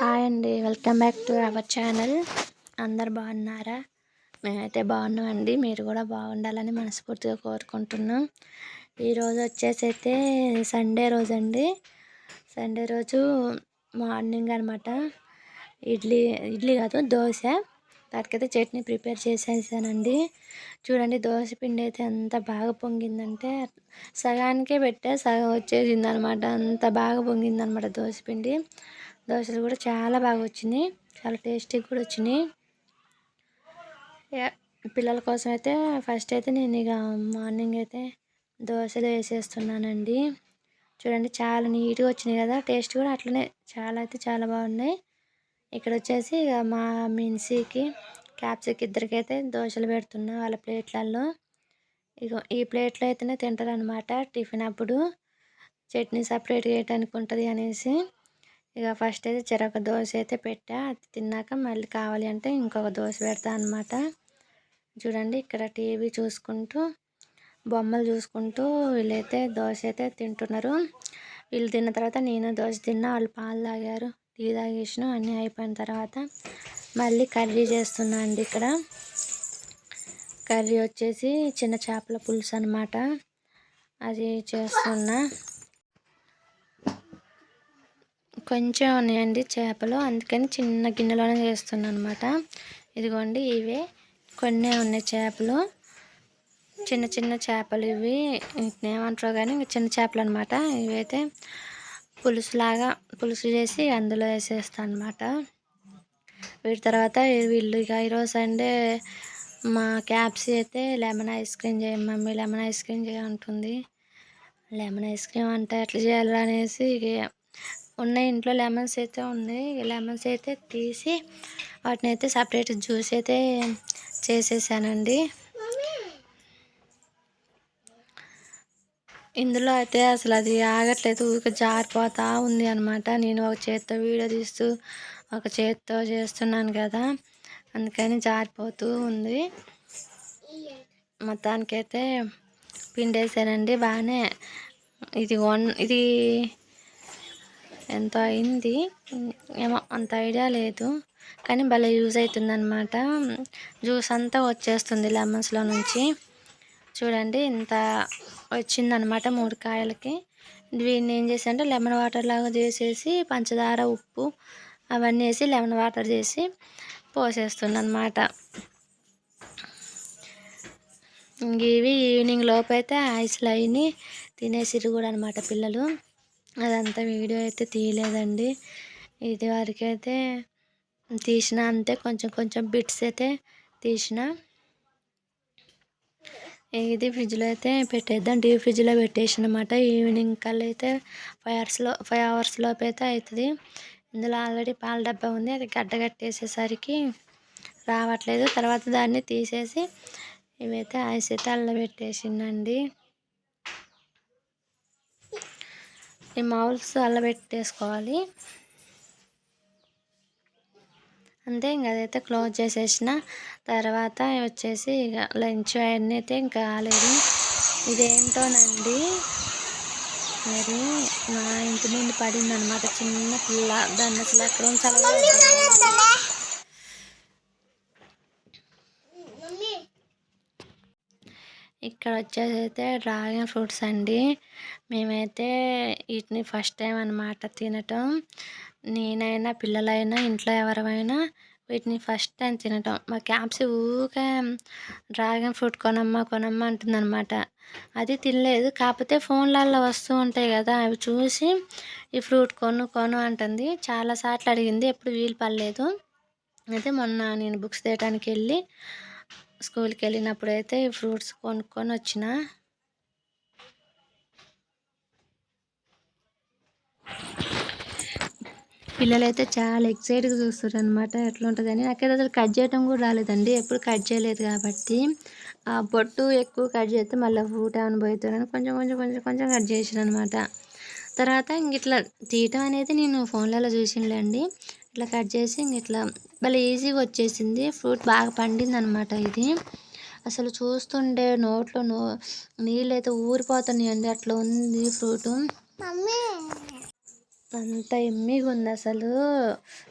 Hi అండి. Welcome back to our channel. అందరు బాగున్నారా? మేమైతే బాగున్నామండి. మీరు కూడా బాగుండాలని మనస్ఫూర్తిగా కోరుకుంటున్నాం. ఈరోజు వచ్చేసి అయితే సండే రోజు అండి. సండే రోజు మార్నింగ్ అనమాట ఇడ్లీ ఇడ్లీ కాదు దోశ. దానికైతే చట్నీ ప్రిపేర్ చేసేసానండి. చూడండి దోశ పిండి అయితే ఎంత బాగా పొంగిందంటే సగానికే పెట్టే సగం వచ్చేసింది అనమాట అంత బాగా పొంగిందనమాట దోశ పిండి. దోశలు కూడా చాలా బాగా వచ్చినాయి. చాలా టేస్టీగా కూడా వచ్చినాయి. పిల్లల కోసం అయితే ఫస్ట్ అయితే నేను ఇక మార్నింగ్ అయితే దోశలు వేసేస్తున్నానండి. చూడండి చాలా నీట్గా వచ్చినాయి కదా టేస్ట్ కూడా అట్లనే చాలా అయితే చాలా బాగున్నాయి. ఇక్కడ వచ్చేసి ఇక మా మిన్సీకి క్యాప్సిక్ ఇద్దరికైతే దోశలు పెడుతున్నా వాళ్ళ ప్లేట్లలో ఇక ఈ ప్లేట్లో అయితేనే తింటారు అనమాట టిఫిన్ అప్పుడు. చట్నీ సపరేట్గా వేయటానికి ఉంటుంది అనేసి. ఇక ఫస్ట్ అయితే చెరొక దోశ అయితే పెట్టా. అది తిన్నాక మళ్ళీ కావాలి అంటే ఇంకొక దోశ పెడతా అనమాట చూడండి ఇక్కడ టీవీ చూసుకుంటూ బొమ్మలు చూసుకుంటూ వీళ్ళైతే దోశ అయితే తింటున్నారు. వీళ్ళు తిన్న తర్వాత నేను దోశ తిన్నా వాళ్ళు పాలు తాగారు టీ తాగేసిన అన్నీ అయిపోయిన తర్వాత మళ్ళీ కర్రీ చేస్తున్నా అండి ఇక్కడ. కర్రీ వచ్చేసి చిన్న చేపల పులుసు అనమాట అది చేస్తున్నా. కొంచెం ఉన్నాయండి చేపలు. అందుకని చిన్న గిన్నెలోనే చేస్తున్నాను అనమాట ఇదిగోండి ఇవే. కొన్ని ఉన్నాయి చేపలు. చిన్న చిన్న చేపలు ఇవి. ఏమంటారు కానీ చిన్న చేపలు అనమాట. ఇవైతే పులుసులాగా పులుసు చేసి అందులో వేసేస్తాను అనమాట. వీటి తర్వాత వీళ్ళు ఇక ఈరోజు సండే మా క్యాప్సీ అయితే లెమన్ ఐస్ క్రీమ్ చేయ మమ్మీ లెమన్ ఐస్ క్రీమ్ చేయంటుంది. లెమన్ ఐస్ క్రీమ్ అంటే ఎట్లా చేయాలి అనేసి ఇక ఉన్న ఇంట్లో లెమన్స్ అయితే ఉన్నాయి. లెమన్స్ అయితే తీసి వాటిని అయితే సపరేట్ జ్యూస్ అయితే చేసేసానండి. ఇందులో అయితే అసలు అది ఆగట్లేదు. ఊరికే జారిపోతూ ఉంది అనమాట నేను ఒక చేత్తో వీడియో తీస్తూ ఒక చేత్తో చేస్తున్నాను కదా. అందుకని జారిపోతూ ఉంది. మొత్తానికైతే పిండేసానండి బాగానే. ఇది వన్ ఇది ఎంత అయింది? ఏమో అంత ఐడియా లేదు. కానీ భలే యూజ్ అవుతుందన్నమాట జ్యూస్ అంతా వచ్చేస్తుంది లెమన్స్లో నుంచి. చూడండి ఇంత వచ్చిందనమాట మూడు కాయలకి దీన్ని ఏం చేసానంటే లెమన్ వాటర్ లాగా చేసేసి పంచదార ఉప్పు అవన్నీ వేసి లెమన్ వాటర్ చేసి పోసేస్తుంది ఇంక ఇవి ఈవినింగ్ లోపు అయితే ఐస్లు అయిని తినేసిరు కూడా అనమాట పిల్లలు. అదంతా వీడియో అయితే తీయలేదండి. ఇది వరకైతే తీసిన అంతే కొంచెం కొంచెం బిట్స్ అయితే తీసిన. ఇది ఫ్రిడ్జ్లో అయితే పెట్టేద్దాం. డీప్ ఫ్రిడ్జ్లో పెట్టేసి అనమాట ఈవినింగ్ కల్లా అయితే ఫైవ్ అవర్స్లో ఫైవ్ అవర్స్ లోపు అయితే అవుతుంది ఇందులో ఆల్రెడీ పాల డబ్బా ఉంది. అది గడ్డ కట్టేసేసరికి రావట్లేదు. తర్వాత దాన్ని తీసేసి ఇవైతే ఐస్ అయితే అల్లబెట్టేసిందండి. ఈ మౌల్స్ అల్లబెట్టేసుకోవాలి. అంతే ఇంక అదైతే క్లోజ్ చేసేసిన. తర్వాత వచ్చేసి ఇక లంచ్ అవన్నీ అయితే ఇంకా కాలేదు ఇదేంటోనండి? మరి మా ఇంటి ముందు పడింది అనమాట చిన్న పిల్ల. దాన్ని అసలు ఎక్కడ ఇక్కడ వచ్చేసి అయితే డ్రాగన్ ఫ్రూట్స్ అండి. మేమైతే వీటిని ఫస్ట్ టైం అనమాట తినటం. నేనైనా పిల్లలైనా ఇంట్లో ఎవరైనా వీటిని ఫస్ట్ టైం తినటం. మా క్యాప్స్ ఊకే డ్రాగన్ ఫ్రూట్ కొనమ్మా కొనమ్మా అంటుందన్నమాట. అది తినలేదు. కాకపోతే ఫోన్లలో వస్తూ ఉంటాయి కదా అవి చూసి ఈ ఫ్రూట్ కొను కొను అంటుంది. చాలాసార్లు అడిగింది. ఎప్పుడు వీలు పడలేదు. అయితే మొన్న నేను బుక్స్ తీయటానికి వెళ్ళి స్కూల్కి వెళ్ళినప్పుడు అయితే ఈ ఫ్రూట్స్ కొనుక్కొని వచ్చిన పిల్లలైతే చాలా ఎక్సైట్గా చూస్తారు అనమాట ఎట్లా ఉంటుందని. నాకైతే అసలు కట్ చేయడం కూడా రాలేదండి. ఎప్పుడు కట్ చేయలేదు కాబట్టి. ఆ బొట్టు ఎక్కువ కట్ చేస్తే మళ్ళీ ఫ్రూట్ ఏమైనా కొంచెం కొంచెం కొంచెం కొంచెం కట్ చేసాను అనమాట తర్వాత ఇంక ఇట్లా తీయటం అనేది నేను ఫోన్లలో చూసినలేండి ఇట్లా కట్ చేసి ఇంక ఇట్లా భలే ఈజీగా వచ్చేసింది. ఫ్రూట్ బాగా పండిందనమాట ఇది. అసలు చూస్తుండే నోట్లో నో నీళ్ళు అయితే ఊరిపోతున్నాయండి. అట్లా ఉంది ఫ్రూట్. అంత ఎమ్మిగా ఉంది అసలు.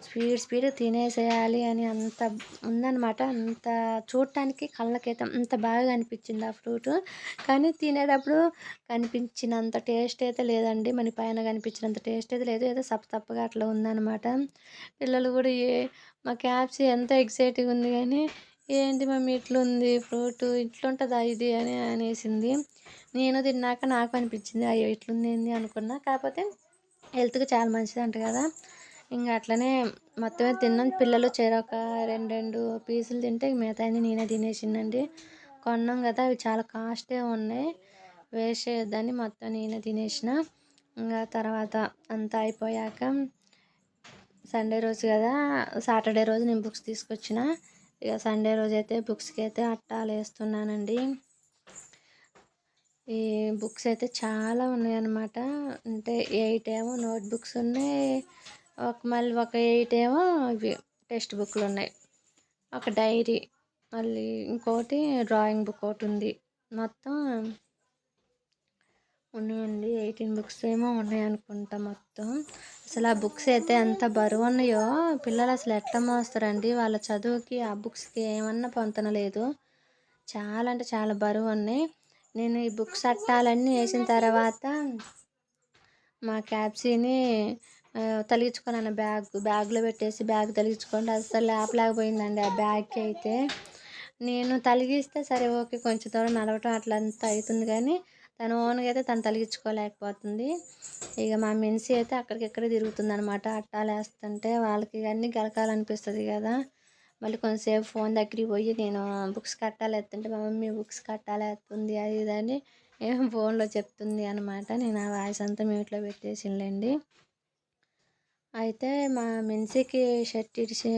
స్పీడ్ స్పీడ్ తినేసేయాలి అని అంత ఉందనమాట అంత చూడటానికి కళ్ళకైతే అంత బాగా అనిపించింది ఆ ఫ్రూట్. కానీ తినేటప్పుడు కనిపించినంత టేస్ట్ అయితే లేదండి. మన పైన కనిపించినంత టేస్ట్ అయితే లేదు. ఏదో సప్ తప్పగా అట్లా ఉందనమాట పిల్లలు కూడా ఏ మా క్యాప్సీ ఎంత ఎక్సైటింగ్ ఉంది కానీ ఏంటి మమ్మీ ఇట్లుంది ఫ్రూట్? ఇట్లుంటుందా ఇది? అని అనేసింది. నేను తిన్నాక నాకు అనిపించింది అయ్యో ఇట్లుంది ఏంది? అనుకున్నా. కాకపోతే హెల్త్కి చాలా మంచిది అంట కదా. ఇంకా అట్లనే మొత్తమే తిన్నాం. పిల్లలు చెరొక రెండు రెండు పీసులు తింటే మిగతా నేనే తినేసిందండి కొన్నాం కదా. అవి చాలా కాస్ట్గా ఉన్నాయి. వేస్ట్ చేయొద్దని మొత్తం నేనే తినేసిన. ఇంకా తర్వాత అంతా అయిపోయాక సండే రోజు కదా. సాటర్డే రోజు నేను బుక్స్ తీసుకొచ్చిన. ఇక సండే రోజు అయితే బుక్స్కి అయితే అట్టాలు వేస్తున్నానండి ఈ బుక్స్ అయితే చాలా ఉన్నాయన్నమాట. అంటే ఎయిట్ ఏమో నోట్ బుక్స్ ఉన్నాయి. ఒక మళ్ళీ ఒక ఎయిట్ ఏమో ఇవి టెక్స్ట్ బుక్లు ఉన్నాయి. ఒక డైరీ మళ్ళీ ఇంకోటి డ్రాయింగ్ బుక్ ఒకటి ఉంది. మొత్తం ఉన్నాయండి. ఎయిటీన్ బుక్స్ ఏమో ఉన్నాయి అనుకుంటా మొత్తం. అసలు ఆ బుక్స్ అయితే ఎంత బరువు ఉన్నాయో. పిల్లలు అసలు ఎట్లా మోస్తారండి? వాళ్ళ చదువుకి ఆ బుక్స్కి ఏమన్నా పొంతనలేదు చాలా అంటే చాలా బరువు ఉన్నాయి. నేను ఈ బుక్స్ అట్టాలన్నీ వేసిన తర్వాత మా క్యాప్సీని తొలగించుకున్నాను బ్యాగ్ బ్యాగ్లో పెట్టేసి బ్యాగ్ తొలగించుకోండి. అసలు లేపలేకపోయిందండి ఆ బ్యాగ్కి అయితే. నేను తలిగిస్తే సరే ఓకే కొంచెం దూరం నడవటం అట్లంతా అవుతుంది కానీ తను ఓన్గా అయితే తను తలిగించుకోలేకపోతుంది. ఇక మా మెన్సీ అయితే అక్కడికిక్కడే తిరుగుతుంది అనమాట అట్టాలు వేస్తుంటే వాళ్ళకి అన్నీ గలకాలనిపిస్తుంది కదా. మళ్ళీ కొంతసేపు ఫోన్ దగ్గరికి పోయి నేను బుక్స్ కట్టాలి ఎత్తుంటే మా మమ్మీ బుక్స్ కట్టాలి ఎత్తుంది అది ఇదని అని ఏం ఫోన్లో చెప్తుంది అనమాట నేను ఆ వాయిస్ అంతా మ్యూట్లో పెట్టేసింలేండి అయితే మా మెన్సీకి షర్ట్ ఇడిచి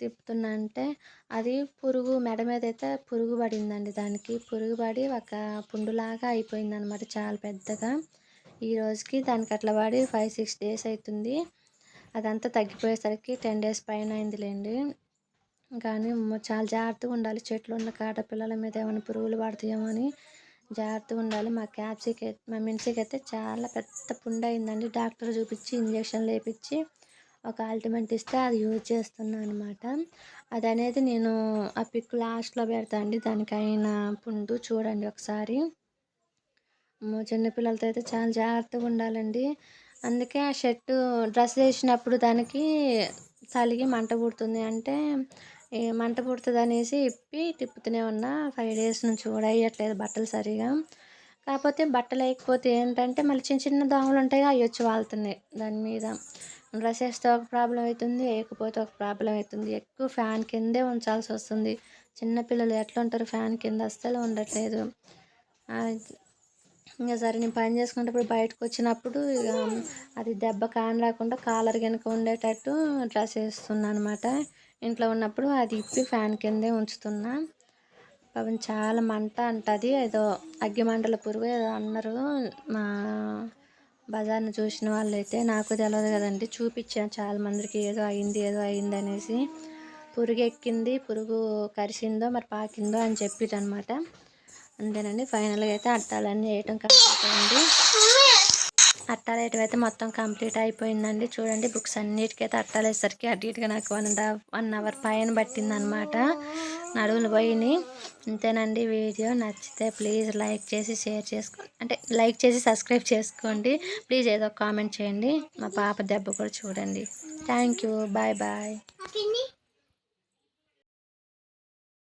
తిప్పుతున్నా అంటే అది పురుగు మెడ మీద అయితే పురుగు పడిందండి దానికి. పురుగు పడి ఒక పుండులాగా అయిపోయింది అనమాట చాలా పెద్దగా. ఈ రోజుకి దానికి అట్లా పడి ఫైవ్ సిక్స్ డేస్ అవుతుంది అదంతా తగ్గిపోయేసరికి టెన్ డేస్ పైన అయిందిలేండి. కానీ చాలా జాగ్రత్తగా ఉండాలి. చెట్లు ఉన్న కాట పిల్లల మీద ఏమైనా పురుగులు పడతాయేమో అని జాగ్రత్తగా ఉండాలి. మా క్యాప్సిక్ మా మిన్సీకి అయితే చాలా పెద్ద పుండు అయిందండి. డాక్టర్ చూపించి ఇంజక్షన్లు వేయించి ఒక ఆల్టిమెంట్ ఇస్తే అది యూజ్ చేస్తున్నాను అనమాట అది అనేది నేను ఆ పిక్ లాస్ట్లో పెడతా అండి. దానికి అయిన పుండు చూడండి ఒకసారి. చిన్నపిల్లలతో అయితే చాలా జాగ్రత్తగా ఉండాలండి. అందుకే ఆ షర్టు డ్రెస్ వేసినప్పుడు దానికి చలిగి మంట పుడుతుంది అంటే మంట పుడుతుంది అనేసి ఇప్పి తిప్పుతూనే ఉన్నా. ఫైవ్ డేస్ నుంచి కూడా వేయట్లేదు బట్టలు సరిగా. కాకపోతే బట్టలు వేయకపోతే ఏంటంటే మళ్ళీ చిన్న చిన్న దోమలు ఉంటాయి అవి వచ్చి వాళ్తున్నాయి దాని మీద. డ్రెస్ వేస్తే ఒక ప్రాబ్లం అవుతుంది వేయకపోతే ఒక ప్రాబ్లం అవుతుంది ఎక్కువ ఫ్యాన్ కిందే ఉంచాల్సి వస్తుంది. చిన్నపిల్లలు ఎట్లా ఉంటారు ఫ్యాన్ కింద? అస్సలు ఉండట్లేదు. ఇంకా సరే నేను పని చేసుకునేటప్పుడు బయటకు వచ్చినప్పుడు ఇక అది దెబ్బ కాని రాకుండా కాలర్ కనుక ఉండేటట్టు డ్రెస్ వేస్తున్నాను అనమాట ఇంట్లో ఉన్నప్పుడు అది ఇప్పి ఫ్యాన్ కిందే ఉంచుతున్నా. పాపం చాలా మంట అంటది. ఏదో అగ్గిమంటల పురుగు ఏదో అన్నారు. మా బజార్ని చూసిన వాళ్ళైతే నాకు తెలియదు కదండి చూపించాను చాలా మందికి ఏదో అయింది ఏదో అయింది అనేసి. పురుగు ఎక్కింది పురుగు కరిసిందో మరి పాకిందో అని చెప్పిరనమాట అంతేనండి. ఫైనల్గా అయితే అట్టాలన్నీ వేయటం కంప్లీట్ అయింది. అట్టాలు వేయటం అయితే మొత్తం కంప్లీట్ అయిపోయిందండి. చూడండి బుక్స్ అన్నిటికైతే అట్టాలు వేసరికి అటు ఇటుగా నాకు one and half one hour పైన పట్టిందనమాట నడువులు పోయినాయి. అంతేనండి వీడియో. నచ్చితే ప్లీజ్ లైక్ చేసి షేర్ చేసుకో అంటే లైక్ చేసి సబ్స్క్రైబ్ చేసుకోండి. ప్లీజ్ ఏదో కామెంట్ చేయండి. మా పాప దెబ్బ కూడా చూడండి. Thank you bye. బాయ్